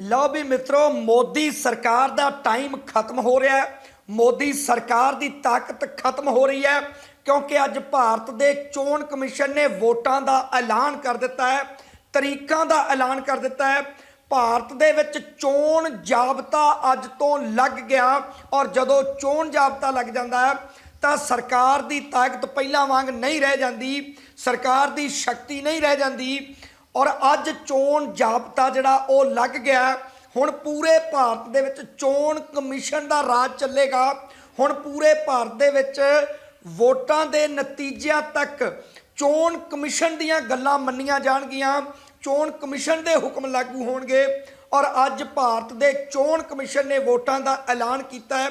ਲਓ ਵੀ ਮਿੱਤਰੋ, ਮੋਦੀ ਸਰਕਾਰ ਦਾ ਟਾਈਮ ਖਤਮ ਹੋ ਰਿਹਾ ਹੈ। ਮੋਦੀ ਸਰਕਾਰ ਦੀ ਤਾਕਤ ਖਤਮ ਹੋ ਰਹੀ ਹੈ ਕਿਉਂਕਿ ਅੱਜ ਭਾਰਤ ਦੇ ਚੋਣ ਕਮਿਸ਼ਨ ਨੇ ਵੋਟਾਂ ਦਾ ਐਲਾਨ ਕਰ ਦਿੱਤਾ ਹੈ, ਤਰੀਕਾਂ ਦਾ ਐਲਾਨ ਕਰ ਦਿੱਤਾ ਹੈ। ਭਾਰਤ ਦੇ ਵਿੱਚ ਚੋਣ ਜਾਬਤਾ ਅੱਜ ਤੋਂ ਲੱਗ ਗਿਆ ਔਰ ਜਦੋਂ ਚੋਣ ਜਾਬਤਾ ਲੱਗ ਜਾਂਦਾ ਹੈ, ਤਾਂ ਸਰਕਾਰ ਦੀ ਤਾਕਤ ਪਹਿਲਾਂ ਵਾਂਗ ਨਹੀਂ ਰਹਿ ਜਾਂਦੀ, ਸਰਕਾਰ ਦੀ ਸ਼ਕਤੀ ਨਹੀਂ ਰਹਿ ਜਾਂਦੀ। ਔਰ ਅੱਜ ਚੋਣ ਜਾਬਤਾ ਜਿਹੜਾ ਉਹ ਲੱਗ ਗਿਆ ਹੁਣ ਪੂਰੇ ਭਾਰਤ ਦੇ ਵਿੱਚ ਚੋਣ ਕਮਿਸ਼ਨ ਦਾ ਰਾਜ ਚੱਲੇਗਾ। ਹੁਣ ਪੂਰੇ ਭਾਰਤ ਦੇ ਵਿੱਚ ਵੋਟਾਂ ਦੇ ਨਤੀਜਿਆਂ ਤੱਕ ਚੋਣ ਕਮਿਸ਼ਨ ਦੀਆਂ ਗੱਲਾਂ ਮੰਨੀਆਂ ਜਾਣਗੀਆਂ। ਚੋਣ ਕਮਿਸ਼ਨ ਦੇ ਹੁਕਮ ਲਾਗੂ ਹੋਣਗੇ ਔਰ ਅੱਜ ਭਾਰਤ ਦੇ ਚੋਣ ਕਮਿਸ਼ਨ ਨੇ ਵੋਟਾਂ ਦਾ ਐਲਾਨ ਕੀਤਾ ਹੈ।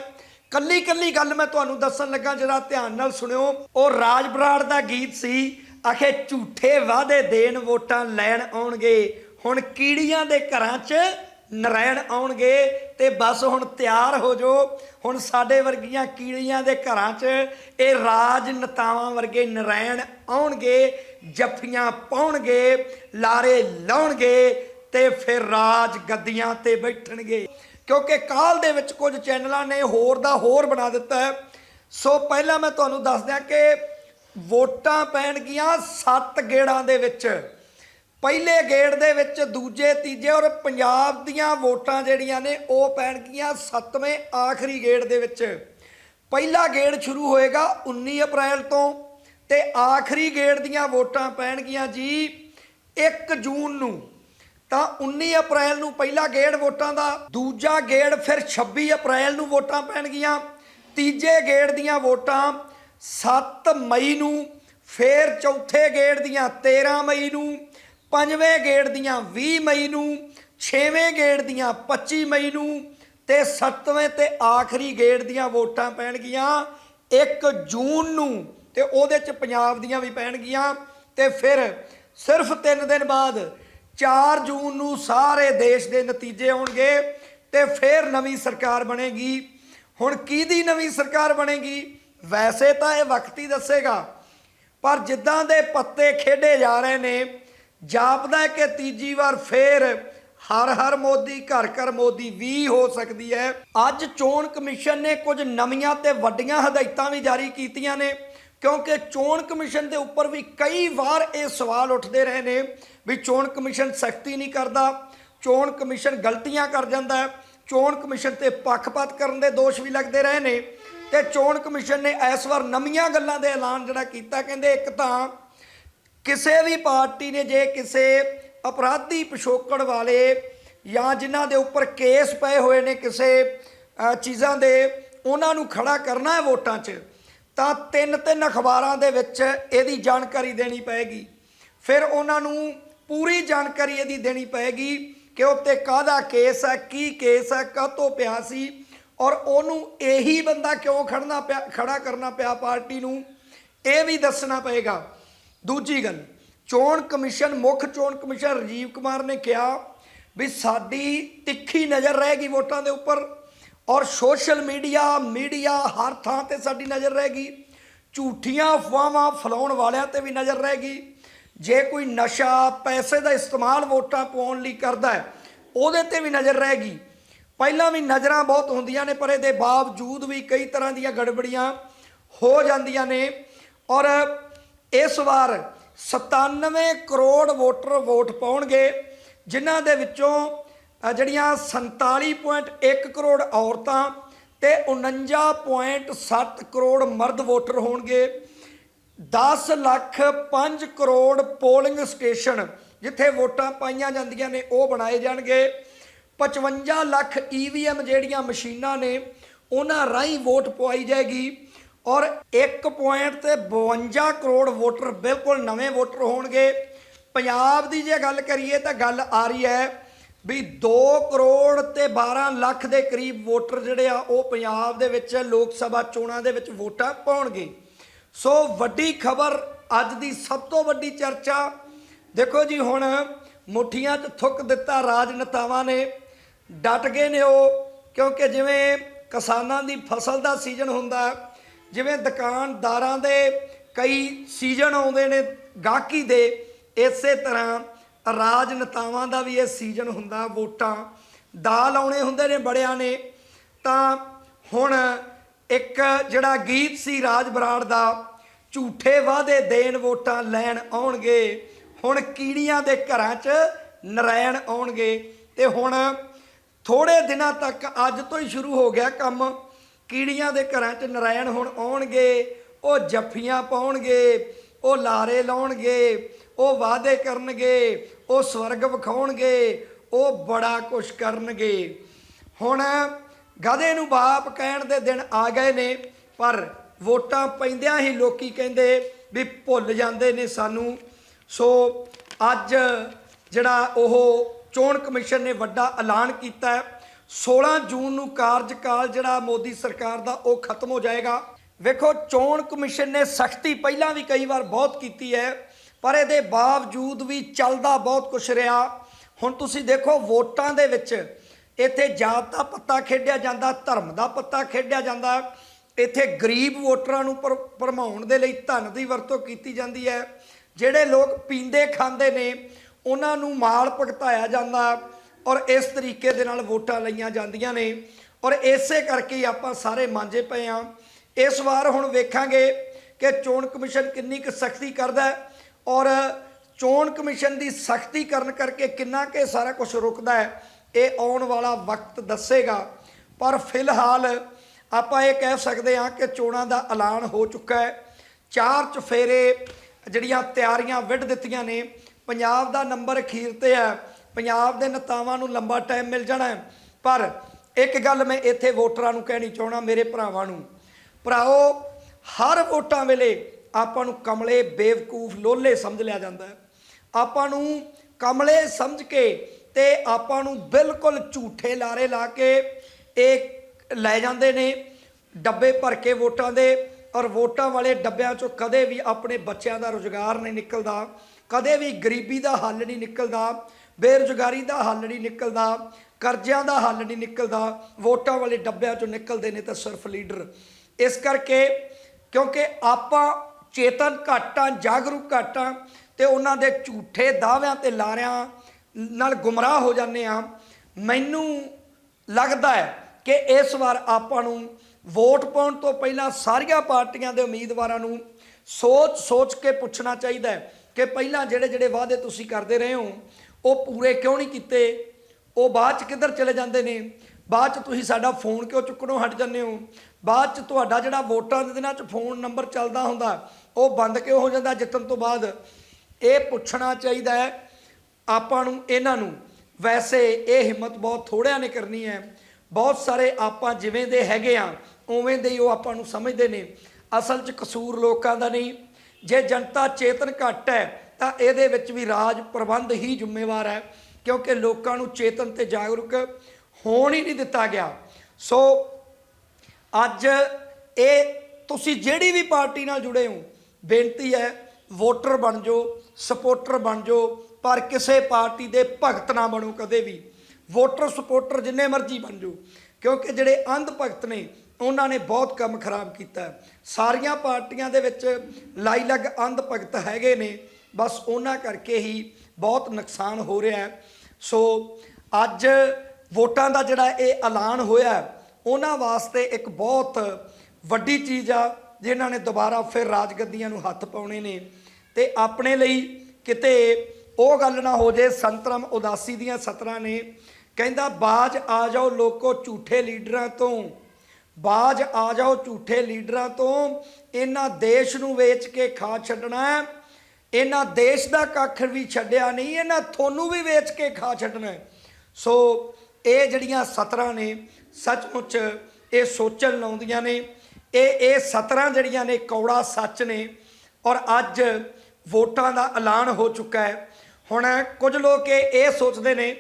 ਕੱਲੀ ਕੱਲੀ ਗੱਲ ਮੈਂ ਤੁਹਾਨੂੰ ਦੱਸਣ ਲੱਗਾ ਜਿਹੜਾ ਧਿਆਨ ਨਾਲ ਸੁਣਿਓ। ਉਹ ਰਾਜ ਬਰਾੜ ਦਾ ਗੀਤ ਸੀ ਆਖੇ ਝੂਠੇ ਵਾਅਦੇ ਦੇਣ ਵੋਟਾਂ ਲੈਣ ਆਉਣਗੇ। ਹੁਣ ਕੀੜੀਆਂ ਦੇ ਘਰਾਂ 'ਚ ਨਰੈਣ ਆਉਣਗੇ ਤੇ ਬਸ ਹੁਣ ਤਿਆਰ ਹੋ ਜੋ ਹੁਣ ਸਾਡੇ ਵਰਗੀਆਂ ਕੀੜੀਆਂ ਦੇ ਘਰਾਂ 'ਚ ਇਹ ਰਾਜ ਰਾਜਨੇਤਾਵਾਂ ਵਰਗੇ ਨਰੈਣ ਆਉਣਗੇ, ਜੱਫੀਆਂ ਪਾਉਣਗੇ, ਲਾਰੇ ਲਾਉਣਗੇ ਤੇ ਫਿਰ ਰਾਜ ਗੱਦੀਆਂ ਤੇ ਬੈਠਣਗੇ। ਕਿਉਂਕਿ ਕਾਲ ਦੇ ਵਿੱਚ ਕੁਝ ਚੈਨਲਾਂ ਨੇ ਹੋਰ ਦਾ ਹੋਰ ਬਣਾ ਦਿੱਤਾ ਹੈ। ਸੋ ਪਹਿਲਾਂ ਮੈਂ ਤੁਹਾਨੂੰ ਦੱਸ ਦਿਆਂ ਕਿ ਵੋਟਾਂ ਪੈਣਗੀਆਂ ਸੱਤ ਗੇੜਾਂ ਦੇ ਵਿੱਚ। ਪਹਿਲੇ ਗੇੜ ਦੇ ਵਿੱਚ ਦੂਜੇ, ਤੀਜੇ ਔਰ ਪੰਜਾਬ ਦੀਆਂ ਵੋਟਾਂ ਜਿਹੜੀਆਂ ਨੇ, ਉਹ ਪੈਣਗੀਆਂ ਸੱਤਵੇਂ ਆਖਰੀ ਗੇੜ ਦੇ ਵਿੱਚ। ਪਹਿਲਾ ਗੇੜ ਸ਼ੁਰੂ ਹੋਏਗਾ 19 ਅਪ੍ਰੈਲ ਤੋਂ ਤੇ ਆਖਰੀ ਗੇੜ ਦੀਆਂ ਵੋਟਾਂ ਪੈਣਗੀਆਂ ਜੀ 1 ਜੂਨ ਨੂੰ। ਤਾਂ 19 ਅਪ੍ਰੈਲ ਨੂੰ ਪਹਿਲਾ ਗੇੜ ਵੋਟਾਂ ਦਾ, ਦੂਜਾ ਗੇੜ ਫਿਰ 26 ਅਪ੍ਰੈਲ ਨੂੰ ਵੋਟਾਂ ਪੈਣਗੀਆਂ, ਤੀਜੇ ਗੇੜ ਦੀਆਂ ਵੋਟਾਂ 7 ਮਈ ਨੂੰ ਫਿਰ ਚੌਥੇ ਗੇੜ ਦੀਆਂ 13 ਮਈ ਨੂੰ, ਪੰਜਵੇਂ ਗੇੜ ਦੀਆਂ 20 ਮਈ ਨੂੰ, ਛੇਵੇਂ ਗੇੜ ਦੀਆਂ 25 ਮਈ ਨੂੰ ਤੇ ਸੱਤਵੇਂ ਤੇ ਆਖਰੀ ਗੇੜ ਦੀਆਂ ਵੋਟਾਂ ਪੈਣਗੀਆਂ 1 ਜੂਨ ਨੂੰ ਤੇ ਉਹਦੇ ਚ ਪੰਜਾਬ ਦੀਆਂ ਵੀ ਪੈਣਗੀਆਂ ਤੇ ਫਿਰ ਸਿਰਫ 3 ਦਿਨ ਬਾਅਦ 4 ਜੂਨ ਨੂੰ ਸਾਰੇ ਦੇਸ਼ ਦੇ ਨਤੀਜੇ ਆਉਣਗੇ ਤੇ ਫਿਰ ਨਵੀਂ ਸਰਕਾਰ ਬਣੇਗੀ। ਹੁਣ ਕਿਹਦੀ ਨਵੀਂ ਸਰਕਾਰ ਬਣੇਗੀ? ਵੈਸੇ ਤਾਂ ਇਹ ਵਕਤ ਹੀ ਦੱਸੇਗਾ, ਪਰ ਜਿੱਦਾਂ ਦੇ ਪੱਤੇ ਖੇਡੇ ਜਾ ਰਹੇ ਨੇ, ਜਾਪਦਾ ਕਿ ਤੀਜੀ ਵਾਰ ਫੇਰ ਹਰ ਹਰ ਮੋਦੀ, ਘਰ ਘਰ ਮੋਦੀ ਵੀ ਹੋ ਸਕਦੀ ਹੈ। ਅੱਜ ਚੋਣ ਕਮਿਸ਼ਨ ਨੇ ਕੁਝ ਨਵੀਆਂ ਤੇ ਵੱਡੀਆਂ ਹਦਾਇਤਾਂ ਵੀ ਜਾਰੀ ਕੀਤੀਆਂ ਨੇ, ਕਿਉਂਕਿ ਚੋਣ ਕਮਿਸ਼ਨ ਦੇ ਉੱਪਰ ਵੀ ਕਈ ਵਾਰ ਇਹ ਸਵਾਲ ਉੱਠਦੇ ਰਹੇ ਨੇ ਵੀ ਚੋਣ ਕਮਿਸ਼ਨ ਸਖਤੀ ਨਹੀਂ ਕਰਦਾ, ਚੋਣ ਕਮਿਸ਼ਨ ਗਲਤੀਆਂ ਕਰ ਜਾਂਦਾ ਹੈ, ਚੋਣ ਕਮਿਸ਼ਨ ਤੇ ਪੱਖਪਾਤ ਕਰਨ ਦੇ ਦੋਸ਼ ਵੀ ਲੱਗਦੇ ਰਹੇ ਨੇ। ਤੇ ਚੋਣ ਕਮਿਸ਼ਨ ਨੇ ਇਸ ਵਾਰ ਨਵੀਆਂ ਗੱਲਾਂ ਦੇ ਐਲਾਨ ਜਿਹੜਾ ਕੀਤਾ, ਕਹਿੰਦੇ ਇੱਕ ਤਾਂ ਕਿਸੇ ਵੀ ਪਾਰਟੀ ਨੇ ਜੇ ਕਿਸੇ ਅਪਰਾਧੀ ਪਿਛੋਕੜ ਵਾਲੇ ਜਾਂ ਜਿਨ੍ਹਾਂ ਦੇ ਉੱਪਰ ਕੇਸ ਪਏ ਹੋਏ ਨੇ ਕਿਸੇ ਚੀਜ਼ਾਂ ਦੇ, ਉਹਨਾਂ ਨੂੰ ਖੜਾ ਕਰਨਾ ਹੈ ਵੋਟਾਂ 'ਚ, ਤਾਂ ਤਿੰਨ ਤਿੰਨ ਅਖਬਾਰਾਂ ਦੇ ਵਿੱਚ ਇਹਦੀ ਜਾਣਕਾਰੀ ਦੇਣੀ ਪਏਗੀ। ਫਿਰ ਉਹਨਾਂ ਨੂੰ ਪੂਰੀ ਜਾਣਕਾਰੀ ਇਹਦੀ ਦੇਣੀ ਪਏਗੀ ਕਿ ਉੱਤੇ ਕਾਹਦਾ ਕੇਸ ਹੈ, ਕੀ ਕੇਸ ਹੈ, ਕਾਹਤੋਂ ਪਿਆ ਸੀ ਔਰ ਉਹਨੂੰ ਇਹੀ ਬੰਦਾ ਕਿਉਂ ਖੜਨਾ ਪਿਆ, ਖੜਾ ਕਰਨਾ ਪਿਆ ਪਾਰਟੀ ਨੂੰ? ਇਹ ਵੀ ਦੱਸਣਾ ਪਏਗਾ। ਦੂਜੀ ਗੱਲ, ਚੋਣ ਕਮਿਸ਼ਨ, ਮੁੱਖ ਚੋਣ ਕਮਿਸ਼ਨ ਰਾਜੀਵ ਕੁਮਾਰ ਨੇ ਕਿਹਾ ਵੀ ਸਾਡੀ ਤਿੱਖੀ ਨਜ਼ਰ ਰਹੇਗੀ ਵੋਟਾਂ ਦੇ ਉੱਪਰ ਔਰ ਸੋਸ਼ਲ ਮੀਡੀਆ ਮੀਡੀਆ ਹਰ ਥਾਂ ਤੇ ਸਾਡੀ ਨਜ਼ਰ ਰਹੇਗੀ। ਝੂਠੀਆਂ ਅਫਵਾਹਾਂ ਫੈਲਾਉਣ ਵਾਲਿਆਂ ਤੇ ਵੀ ਨਜ਼ਰ ਰਹੇਗੀ। ਜੇ ਕੋਈ ਨਸ਼ਾ, ਪੈਸੇ ਦਾ ਇਸਤੇਮਾਲ ਵੋਟਾਂ ਪਾਉਣ ਲਈ ਕਰਦਾ ਹੈ, ਉਹਦੇ ਤੇ ਵੀ ਨਜ਼ਰ ਰਹੇਗੀ। ਪਹਿਲਾਂ ਵੀ ਨਜ਼ਰਾਂ ਬਹੁਤ ਹੁੰਦੀਆਂ ਨੇ ਪਰ ਇਹਦੇ ਬਾਵਜੂਦ ਵੀ ਕਈ ਤਰ੍ਹਾਂ ਦੀਆਂ ਗੜਬੜੀਆਂ ਹੋ ਜਾਂਦੀਆਂ ਨੇ। ਔਰ ਇਸ ਵਾਰ 97 ਕਰੋੜ ਵੋਟਰ ਵੋਟ ਪਾਉਣਗੇ ਜਿਨ੍ਹਾਂ ਦੇ ਵਿੱਚੋਂ ਅ, ਜਿਹੜੀਆਂ 47.1 ਕਰੋੜ ਔਰਤਾਂ ਤੇ 49.7 ਕਰੋੜ ਮਰਦ ਵੋਟਰ ਹੋਣਗੇ। 10 ਲੱਖ 5 ਕਰੋੜ ਪੋਲਿੰਗ ਸਟੇਸ਼ਨ ਜਿੱਥੇ ਵੋਟਾਂ ਪਾਈਆਂ ਜਾਂਦੀਆਂ ਨੇ ਉਹ ਬਣਾਏ ਜਾਣਗੇ। 55 ਲੱਖ ਈਵੀਐਮ ਜਿਹੜੀਆਂ ਮਸ਼ੀਨਾਂ ਨੇ, ਉਹਨਾਂ ਰਾਹੀਂ ਵੋਟ ਪਵਾਈ ਜਾਏਗੀ ਔਰ 1 ਪੁਆਇੰਟ ਤੇ 52 ਕਰੋੜ ਵੋਟਰ ਬਿਲਕੁਲ ਨਵੇਂ ਵੋਟਰ ਹੋਣਗੇ। ਪੰਜਾਬ ਦੀ ਜੇ ਗੱਲ ਕਰੀਏ ਤਾਂ ਗੱਲ ਆ ਰਹੀ ਹੈ ਵੀ 2 ਕਰੋੜ ਤੇ 12 ਲੱਖ ਦੇ ਕਰੀਬ ਵੋਟਰ ਜਿਹੜੇ ਆ, ਉਹ ਪੰਜਾਬ ਦੇ ਵਿੱਚ ਲੋਕ ਸਭਾ ਚੋਣਾਂ ਦੇ ਵਿੱਚ ਵੋਟਾਂ ਪਾਉਣਗੇ। ਸੋ ਵੱਡੀ ਖਬਰ ਅੱਜ ਦੀ ਸਭ ਤੋਂ ਵੱਡੀ ਚਰਚਾ। ਦੇਖੋ ਜੀ ਹੁਣ ਮੁੱਠੀਆਂ 'ਚ ਥੁੱਕ ਦਿੱਤਾ ਰਾਜਨੇਤਾਵਾਂ ਨੇ। ਡਟ ਗਏ ਨੇ ਉਹ, ਕਿਉਂਕਿ ਜਿਵੇਂ ਕਿਸਾਨਾਂ ਦੀ ਫਸਲ ਦਾ ਸੀਜ਼ਨ ਹੁੰਦਾ, ਜਿਵੇਂ ਦੁਕਾਨਦਾਰਾਂ ਦੇ ਕਈ ਸੀਜ਼ਨ ਆਉਂਦੇ ਨੇ ਗਾਹਕੀ ਦੇ, ਇਸੇ ਤਰ੍ਹਾਂ ਰਾਜਨੇਤਾਵਾਂ ਦਾ ਵੀ ਇਹ ਸੀਜ਼ਨ ਹੁੰਦਾ, ਵੋਟਾਂ ਦਾਲ ਆਉਣੇ ਹੁੰਦੇ ਨੇ ਬੜਿਆਂ ਨੇ। ਤਾਂ ਹੁਣ ਇੱਕ ਜਿਹੜਾ ਗੀਤ ਸੀ ਰਾਜ ਬਰਾੜ ਦਾ, ਝੂਠੇ ਵਾਅਦੇ ਦੇਣ ਵੋਟਾਂ ਲੈਣ ਆਉਣਗੇ, ਹੁਣ ਕੀੜੀਆਂ ਦੇ ਘਰਾਂ 'ਚ ਨਰਾਇਣ ਆਉਣਗੇ। ਤੇ ਹੁਣ ਥੋੜੇ ਦਿਨਾਂ ਤੱਕ ਅੱਜ ਤੋਂ ਹੀ ਸ਼ੁਰੂ ਹੋ ਗਿਆ ਕੰਮ। ਕੀੜੀਆਂ ਦੇ ਘਰਾਂ 'ਚ ਨਰਾਇਣ ਹੁਣ ਆਉਣਗੇ, ਉਹ ਜੱਫੀਆਂ ਪਾਉਣਗੇ, ਉਹ ਲਾਰੇ ਲਾਉਣਗੇ, ਉਹ ਵਾਅਦੇ ਕਰਨਗੇ, ਉਹ ਸਵਰਗ ਵਿਖਾਉਣਗੇ, ਉਹ ਬੜਾ ਕੁਝ ਕਰਨਗੇ। ਹੁਣ ਗਧੇ ਨੂੰ ਬਾਪ ਕਹਿਣ ਦੇ ਦਿਨ ਆ ਗਏ ਨੇ, ਪਰ ਵੋਟਾਂ ਪੈਂਦਿਆਂ ਹੀ ਲੋਕੀ ਕਹਿੰਦੇ ਵੀ ਭੁੱਲ ਜਾਂਦੇ ਨੇ ਸਾਨੂੰ। ਸੋ ਅੱਜ ਜਿਹੜਾ ਉਹ ਚੋਣ ਕਮਿਸ਼ਨ ਨੇ ਵੱਡਾ ਐਲਾਨ ਕੀਤਾ ਹੈ। 16 ਜੂਨ ਨੂੰ ਕਾਰਜਕਾਲ ਜਿਹੜਾ ਮੋਦੀ ਸਰਕਾਰ ਦਾ, ਉਹ ਖਤਮ ਹੋ ਜਾਏਗਾ। ਵੇਖੋ, ਚੋਣ ਕਮਿਸ਼ਨ ਨੇ ਸਖਤੀ ਪਹਿਲਾਂ ਵੀ ਕਈ ਵਾਰ ਬਹੁਤ ਕੀਤੀ ਹੈ, ਪਰ ਇਹਦੇ ਬਾਵਜੂਦ ਵੀ ਚੱਲਦਾ ਬਹੁਤ ਕੁਛ ਰਿਹਾ। ਹੁਣ ਤੁਸੀਂ ਦੇਖੋ, ਵੋਟਾਂ ਦੇ ਵਿੱਚ ਇੱਥੇ ਜਾਤ ਦਾ ਪੱਤਾ ਖੇਡਿਆ ਜਾਂਦਾ, ਧਰਮ ਦਾ ਪੱਤਾ ਖੇਡਿਆ ਜਾਂਦਾ। ਇੱਥੇ ਗਰੀਬ ਵੋਟਰਾਂ ਨੂੰ ਭਰ- ਭਰਮਾਉਣ ਦੇ ਲਈ ਧਨ ਦੀ ਵਰਤੋਂ ਕੀਤੀ ਜਾਂਦੀ ਹੈ। ਜਿਹੜੇ ਲੋਕ ਪੀਂਦੇ, ਖਾਂਦੇ ਨੇ ਉਹਨਾਂ ਨੂੰ ਮਾਲ ਭਗਤਾਇਆ ਜਾਂਦਾ ਔਰ ਇਸ ਤਰੀਕੇ ਦੇ ਨਾਲ ਵੋਟਾਂ ਲਈਆਂ ਜਾਂਦੀਆਂ ਨੇ। ਔਰ ਇਸੇ ਕਰਕੇ ਆਪਾਂ ਸਾਰੇ ਮਾਂਝੇ ਪਏ ਆ ਇਸ ਵਾਰ ਹੁਣ ਵੇਖਾਂਗੇ ਕਿ ਚੋਣ ਕਮਿਸ਼ਨ ਕਿੰਨੀ ਕੁ ਸਖਤੀ ਕਰਦਾ ਔਰ ਚੋਣ ਕਮਿਸ਼ਨ ਦੀ ਸਖਤੀ ਕਰਨ ਕਰਕੇ ਕਿੰਨਾ ਕਿ ਸਾਰਾ ਕੁਝ ਰੁਕਦਾ ਹੈ, ਇਹ ਆਉਣ ਵਾਲਾ ਵਕਤ ਦੱਸੇਗਾ। ਪਰ ਫਿਲਹਾਲ ਆਪਾਂ ਇਹ ਕਹਿ ਸਕਦੇ ਹਾਂ ਕਿ ਚੋਣਾਂ ਦਾ ਐਲਾਨ ਹੋ ਚੁੱਕਾ ਹੈ। ਚਾਰ ਚਫੇਰੇ ਜਿਹੜੀਆਂ ਤਿਆਰੀਆਂ ਵਿੱਢ ਦਿੱਤੀਆਂ ਨੇ ਪੰਜਾਬ ਦਾ ਨੰਬਰ ਅਖੀਰ ਤੇ ਹੈ। ਪੰਜਾਬ ਦੇ ਨੇਤਾਵਾਂ ਨੂੰ ਲੰਬਾ ਟਾਈਮ ਮਿਲ ਜਾਣਾ ਹੈ। ਪਰ ਇੱਕ ਗੱਲ ਮੈਂ ਇੱਥੇ ਵੋਟਰਾਂ ਨੂੰ ਕਹਿਣੀ ਚਾਹਣਾ ਮੇਰੇ ਭਰਾਵਾਂ ਨੂੰ। ਭਰਾਓ, ਹਰ ਵੋਟਾਂ ਵੇਲੇ ਆਪਾਂ ਨੂੰ ਕਮਲੇ ਬੇਵਕੂਫ ਲੋਲੇ ਸਮਝ ਲਿਆ ਜਾਂਦਾ ਹੈ। ਆਪਾਂ ਨੂੰ ਕਮਲੇ ਸਮਝ ਕੇ ਤੇ ਆਪਾਂ ਨੂੰ ਬਿਲਕੁਲ ਝੂਠੇ ਲਾਰੇ ਲਾ ਕੇ ਇਹ ਲੈ ਜਾਂਦੇ ਨੇ ਡੱਬੇ ਭਰ ਕੇ ਵੋਟਾਂ ਦੇ ਔਰ ਵੋਟਾਂ ਵਾਲੇ ਡੱਬਿਆਂ ਚੋਂ ਕਦੇ ਵੀ ਆਪਣੇ ਬੱਚਿਆਂ ਦਾ ਰੁਜ਼ਗਾਰ ਨਹੀਂ ਨਿਕਲਦਾ। ਕਦੇ ਵੀ ਗਰੀਬੀ ਦਾ ਹੱਲ ਨਹੀਂ ਨਿਕਲਦਾ, ਬੇਰੁਜ਼ਗਾਰੀ ਦਾ ਹੱਲ ਨਹੀਂ ਨਿਕਲਦਾ, ਕਰਜ਼ਿਆਂ ਦਾ ਹੱਲ ਨਹੀਂ ਨਿਕਲਦਾ, ਵੋਟਾਂ ਵਾਲੇ ਡੱਬਿਆਂ ਚੋਂ ਨਿਕਲਦੇ ਨੇ ਤਾਂ ਸਿਰਫ ਲੀਡਰ। ਇਸ ਕਰਕੇ ਕਿਉਂਕਿ ਆਪਾਂ ਚੇਤਨ ਘਾਟਾਂ, ਜਾਗਰੂਕ ਘਾਟਾਂ ਤੇ ਉਹਨਾਂ ਦੇ ਝੂਠੇ ਦਾਅਵਿਆਂ ਤੇ ਲਾਰਿਆਂ ਨਾਲ ਗੁੰਮਰਾਹ ਹੋ ਜਾਂਦੇ ਆ ਮੈਨੂੰ ਲੱਗਦਾ ਹੈ ਕਿ ਇਸ ਵਾਰ ਆਪਾਂ ਨੂੰ ਵੋਟ ਪਾਉਣ ਤੋਂ ਪਹਿਲਾਂ ਸਾਰੀਆਂ ਪਾਰਟੀਆਂ ਦੇ ਉਮੀਦਵਾਰਾਂ ਨੂੰ ਸੋਚ ਸੋਚ ਕੇ ਪੁੱਛਣਾ ਚਾਹੀਦਾ ਹੈ ਕਿ ਪਹਿਲਾਂ ਜਿਹੜੇ ਜਿਹੜੇ ਵਾਅਦੇ ਤੁਸੀਂ ਕਰਦੇ ਰਹੇ ਹੋ, ਉਹ ਪੂਰੇ ਕਿਉਂ ਨਹੀਂ ਕੀਤੇ? ਉਹ ਬਾਅਦ ਚ ਕਿੱਧਰ ਚਲੇ ਜਾਂਦੇ ਨੇ? ਬਾਅਦ ਚ ਤੁਸੀਂ ਸਾਡਾ ਫੋਨ ਕਿਉਂ ਚੁੱਕਣੋਂ ਹਟ ਜਾਂਦੇ ਹੋ? ਬਾਅਦ ਚ ਤੁਹਾਡਾ ਜਿਹੜਾ ਵੋਟਾਂ ਦੇ ਦਿਨਾਂ ਚ ਫੋਨ ਨੰਬਰ ਚੱਲਦਾ ਹੁੰਦਾ, ਉਹ ਬੰਦ ਕਿਉਂ ਹੋ ਜਾਂਦਾ ਜਿੱਤਣ ਤੋਂ ਬਾਅਦ? ਇਹ ਪੁੱਛਣਾ ਚਾਹੀਦਾ ਹੈ ਆਪਾਂ ਨੂੰ, ਇਹਨਾਂ ਨੂੰ। ਵੈਸੇ ਇਹ ਹਿੰਮਤ ਬਹੁਤ ਥੋੜਿਆਂ ਨੇ ਕਰਨੀ ਹੈ। ਬਹੁਤ ਸਾਰੇ ਆਪਾਂ ਜਿਵੇਂ ਦੇ ਹੈਗੇ ਆ, ਉਵੇਂ ਦੇ ਹੀ ਉਹ ਆਪਾਂ ਨੂੰ ਸਮਝਦੇ ਨੇ। ਅਸਲ 'ਚ ਕਸੂਰ ਲੋਕਾਂ ਦਾ ਨਹੀਂ। ਜੇ ਜਨਤਾ ਚੇਤਨ ਘੱਟ ਹੈ, ਤਾਂ ਇਹਦੇ ਵਿੱਚ ਵੀ ਰਾਜ ਪ੍ਰਬੰਧ ਹੀ ਜ਼ਿੰਮੇਵਾਰ ਹੈ, ਕਿਉਂਕਿ ਲੋਕਾਂ ਨੂੰ ਚੇਤਨ ਤੇ ਜਾਗਰੂਕ ਹੋਣ ਹੀ ਨਹੀਂ ਦਿੱਤਾ ਗਿਆ। ਸੋ ਅੱਜ ਇਹ ਤੁਸੀਂ ਜਿਹੜੀ ਵੀ ਪਾਰਟੀ ਨਾਲ ਜੁੜੇ ਹੋ, ਬੇਨਤੀ ਹੈ, ਵੋਟਰ ਬਣ ਜਾਓ, ਸਪੋਰਟਰ ਬਣ ਜਾਓ, ਪਰ ਕਿਸੇ ਪਾਰਟੀ ਦੇ ਭਗਤ ਨਾ ਬਣੋ ਕਦੇ ਵੀ। ਵੋਟਰ, ਸਪੋਰਟਰ ਜਿੰਨੇ ਮਰਜ਼ੀ ਬਣ ਜਾਓ, ਕਿਉਂਕਿ ਜਿਹੜੇ ਅੰਧ ਭਗਤ ਨੇ ਉਹਨਾਂ ਨੇ ਬਹੁਤ ਕੰਮ ਖਰਾਬ ਕੀਤਾ। ਸਾਰੀਆਂ ਪਾਰਟੀਆਂ ਦੇ ਵਿੱਚ ਲਾਈਲੱਗ ਅੰਧ ਭਗਤ ਹੈਗੇ ਨੇ। ਬਸ ਉਹਨਾਂ ਕਰਕੇ ਹੀ ਬਹੁਤ ਨੁਕਸਾਨ ਹੋ ਰਿਹਾ ਹੈ। ਸੋ ਅੱਜ ਵੋਟਾਂ ਦਾ ਜਿਹੜਾ ਇਹ ਐਲਾਨ ਹੋਇਆ ਉਹਨਾਂ ਵਾਸਤੇ ਇੱਕ ਬਹੁਤ ਵੱਡੀ ਚੀਜ਼ ਆ, ਜਿਨ੍ਹਾਂ ਨੇ ਦੁਬਾਰਾ ਫਿਰ ਰਾਜਗੱਦੀਆਂ ਨੂੰ ਹੱਥ ਪਾਉਣੇ ਨੇ। ਤੇ ਆਪਣੇ ਲਈ ਕਿਤੇ ਉਹ ਗੱਲ ਨਾ ਹੋ ਜੇ, ਸੰਤਰਮ ਉਦਾਸੀ ਦੀਆਂ ਸਤਰਾਂ ਨੇ। ਕਹਿੰਦਾ, ਬਾਜ ਆ ਜਾਓ ਲੋਕੋ ਝੂਠੇ ਲੀਡਰਾਂ ਤੋਂ। ਬਾਜ ਆ ਜਾਓ ਝੂਠੇ ਲੀਡਰਾਂ ਤੋਂ ਇਹਨਾਂ ਦੇਸ਼ ਨੂੰ ਵੇਚ ਕੇ ਖਾ ਛੱਡਣਾ ਹੈ। ਇਹਨਾਂ ਦੇਸ਼ ਦਾ ਕੱਖ ਵੀ ਛੱਡਿਆ ਨਹੀਂ, ਇਹਨਾਂ ਤੁਹਾਨੂੰ ਵੀ ਵੇਚ ਕੇ ਖਾ ਛੱਡਣਾ ਹੈ। ਸੋ ਇਹ ਜਿਹੜੀਆਂ ਸਤਰਾਂ ਨੇ, ਸੱਚਮੁੱਚ ਇਹ ਸੋਚਣ ਲਾਉਂਦੀਆਂ ਨੇ ਇਹ ਇਹ ਸਤਰਾਂ ਜਿਹੜੀਆਂ ਨੇ ਕੌੜਾ ਸੱਚ ਨੇ ਔਰ ਅੱਜ ਵੋਟਾਂ ਦਾ ਐਲਾਨ ਹੋ ਚੁੱਕਾ ਹੈ ਹੁਣ ਕੁਝ ਲੋਕ ਇਹ ਇਹ ਸੋਚਦੇ ਨੇ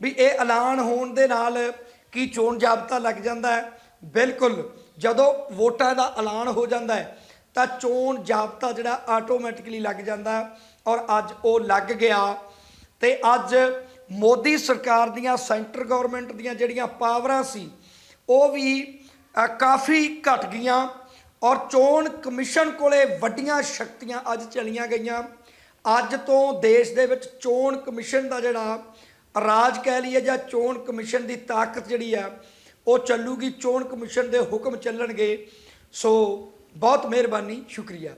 ਵੀ ਇਹ ਐਲਾਨ ਹੋਣ ਦੇ ਨਾਲ ਕੀ ਚੋਣ ਜਾਬਤਾ ਲੱਗ ਜਾਂਦਾ ਹੈ ਬਿਲਕੁਲ। ਜਦੋਂ ਵੋਟਾਂ ਦਾ ਐਲਾਨ ਹੋ ਜਾਂਦਾ ਹੈ, ਤਾਂ ਚੋਣ ਜਾਬਤਾ ਜਿਹੜਾ ਆਟੋਮੈਟਿਕਲੀ ਲੱਗ ਜਾਂਦਾ ਔਰ ਅੱਜ ਉਹ ਲੱਗ ਗਿਆ। ਤੇ ਅੱਜ ਮੋਦੀ ਸਰਕਾਰ ਦੀਆਂ, ਸੈਂਟਰ ਗਵਰਨਮੈਂਟ ਦੀਆਂ ਜਿਹੜੀਆਂ ਪਾਵਰਾਂ ਸੀ, ਉਹ ਵੀ ਕਾਫੀ ਘਟ ਗਈਆਂ ਔਰ ਚੋਣ ਕਮਿਸ਼ਨ ਕੋਲੇ ਵੱਡੀਆਂ ਸ਼ਕਤੀਆਂ ਅੱਜ ਚਲੀਆਂ ਗਈਆਂ। ਅੱਜ ਤੋਂ ਦੇਸ਼ ਦੇ ਵਿੱਚ ਚੋਣ ਕਮਿਸ਼ਨ ਦਾ ਜਿਹੜਾ ਰਾਜ ਕਹਿ ਲਈਏ ਜਾਂ ਚੋਣ ਕਮਿਸ਼ਨ ਦੀ ਤਾਕਤ ਜਿਹੜੀ ਆ ਉਹ ਚੱਲੂਗੀ ਚੋਣ ਕਮਿਸ਼ਨ ਦੇ ਹੁਕਮ ਚੱਲਣਗੇ। ਸੋ ਬਹੁਤ ਮਿਹਰਬਾਨੀ ਸ਼ੁਕਰੀਆ।